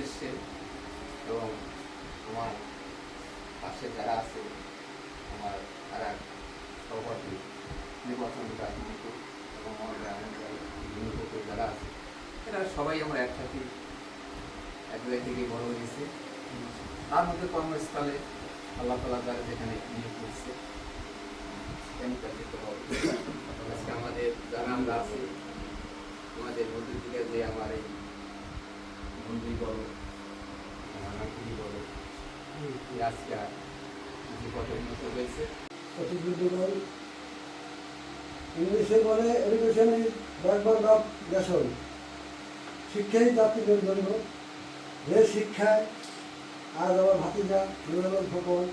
উদ্দেশ্যে এবং আমার পাশে যারা আছে আমার তারা সভাপতি, নির্বাচন রাজনীতি এবং আমার গ্রামের যারা আছে, এরা সবাই আমরা একসাথে এক জায়গা থেকে বড় হয়েছে। তার মধ্যে কর্মস্থলে আল্লাহ তালা যারা যেখানে নিয়োগ করছে আজকে আমাদের যারা আমরা আছি, আমাদের মধ্যে থেকে যে আমার এই বন্ধুই বলো। নাকি বলো? আজকে কত উন্নত হয়েছে? প্রতিযোগিতায় ইংলিশে বলে এডুকেশন ইজ ব্যাকবোর্ড অফ শিক্ষাই জাতিদের জন্য। যে শিক্ষায় আজ আমার ভাতিজা নুরুল ফুকন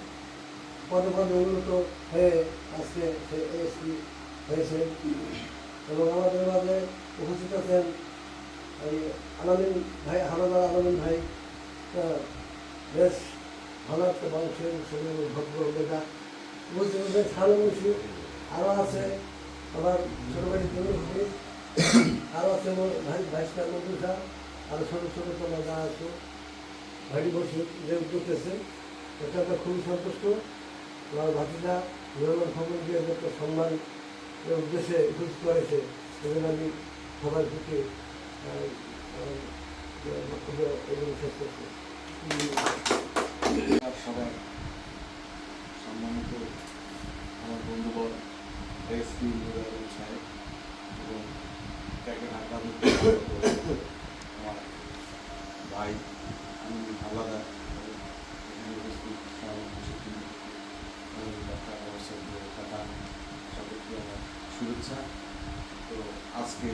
পদে পদে উন্নত হয়ে আজকে সে এসপি হয়েছে এবং আমাদের মাঝে উপস্থিত আছেন এই আলামিন ভাই, হানাদার আলামিন ভাই বেশ ভালো একটা ছেলে এবং ভদ্র বেটা বুঝতে পারবে ভালো বলছি আরও আছে আমার ছোটো আরও আছে ভাই ভাইসটা মন্ত্রী সাহেব আরও ছোটো ছোটো তোমার যা আছে। ভাইটি বসে যে করতেছে। এটা আমরা খুবই সন্তুষ্ট। আমার ভাতিজা নির্মাণ খবর একটা সম্মান উদ্দেশ্যে উপস্থিত করেছে। সেজন্য আমি সবার প্রতি সবার সম্মানিত আমার বন্ধুবর এসপি সাহেব এবং তাকে ঢাকা আমার ভাই আমি আমার শুভেচ্ছা তো আজকে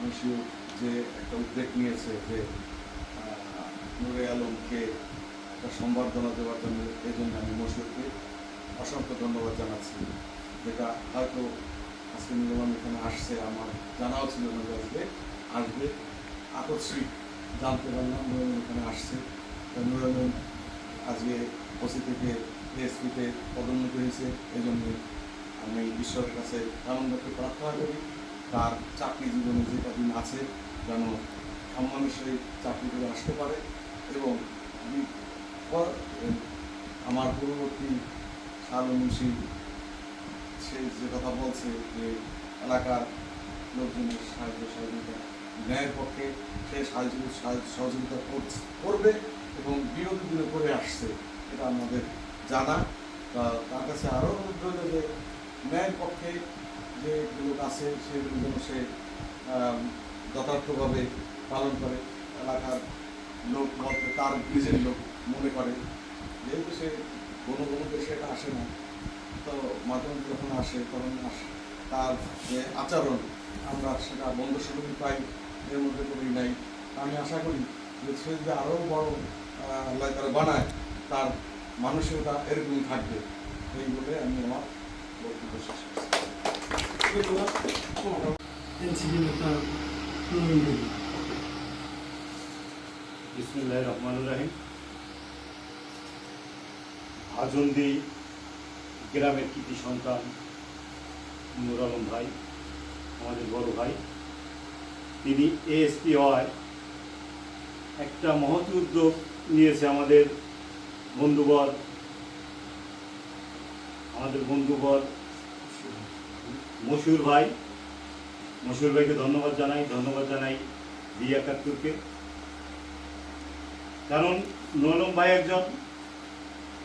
মশিউ যে একটা উদ্যোগ নিয়েছে যে নুরে আলমকে একটা সম্বর্ধনা দেওয়ার জন্য এই জন্য আমি মশুরকে অসংখ্য ধন্যবাদ জানাচ্ছি। যেটা হয়তো আজকে নির্মাণ এখানে আসছে, আমার জানাও ছিল না আসবে। আসবে আকস্মিক জানতে পারলাম নুরুল এখানে আসছে। তো নুরুল আজকে ওসি থেকে এসপিতে পদোন্নতি হয়েছে। এই জন্য আমি ঈশ্বরের কাছে আনন্দকে প্রার্থনা করি। তার চাকরি জীবনে যে কদিন আছে, যেন সম্মানের সহিত চাকরি করে আসতে পারে এবং আমার পূর্ববর্তী শাল মুন্সি, সে যে কথা বলছে যে এলাকার লোকজনের সাহায্য সহযোগিতা ন্যায়ের পক্ষে সে সাহায্য সহযোগিতা করবে এবং বিরোধী দিনে করে আসছে, এটা আমাদের জানা। তার কাছে আরও অনুরোধ যে ন্যায়ের পক্ষে যে লোক আছে সেগুলো যেন সে যথার্থভাবে পালন করে। এলাকার লোক তার নিজের লোক মনে করে। যেহেতু সে কোনো কোনো দেশে এটা আসে না, তো মাঝে যখন আসে, তখন তার যে আচরণ, আমরা সেটা বন্ধ সুযোগই পাই, এর মধ্যে করি নাই। আমি আশা করি যে সে যদি আরও বড় তারা বানায়, তার মানসিকতা এরকমই থাকবে। এই বলে আমি আমার বক্তব্য শেষ করছি। বিসমুল্লাহ রহমান রাহিম আজন্দি গ্রামের কৃতি সন্তান নুর আলম ভাই, আমাদের বড় ভাই। তিনি এএসপি হয় একটা মহৎ উদ্যোগ নিয়েছে আমাদের বন্ধুবর আমাদের বন্ধুবর মশুর ভাই, মশুর ভাইকে ধন্যবাদ জানাই ধন্যবাদ জানাই বি একাত্তরকে। কারণ নলম ভাই একজন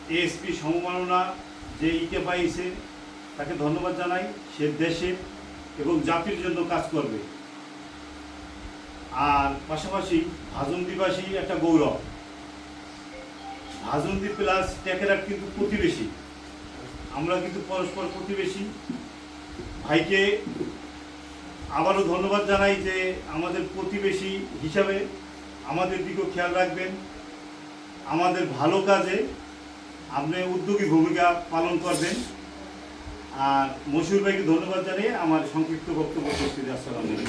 এএসপি সম্মাননা, যে ইকে পাইছে, তাকে ধন্যবাদ জানাই। সে দেশের এবং জাতির জন্য কাজ করবে। আর পাশাপাশি ভাজন্দিবাসী একটা গৌরব। ভাজন্দি প্লাস টেকেরাট কিন্তু প্রতিবেশী। আমরা কিন্তু পরস্পর প্রতিবেশী। ভাইকে আবারও ধন্যবাদ জানাই যে আমাদের প্রতিবেশী হিসাবে আমাদের দিকেও খেয়াল রাখবেন আমাদের ভালো কাজে আপনি উদ্যোগী ভূমিকা পালন করবেন আর মশুর ভাইকে ধন্যবাদ জানিয়ে আমার সংক্ষিপ্ত বক্তব্য করতে আসসালাম ধরেন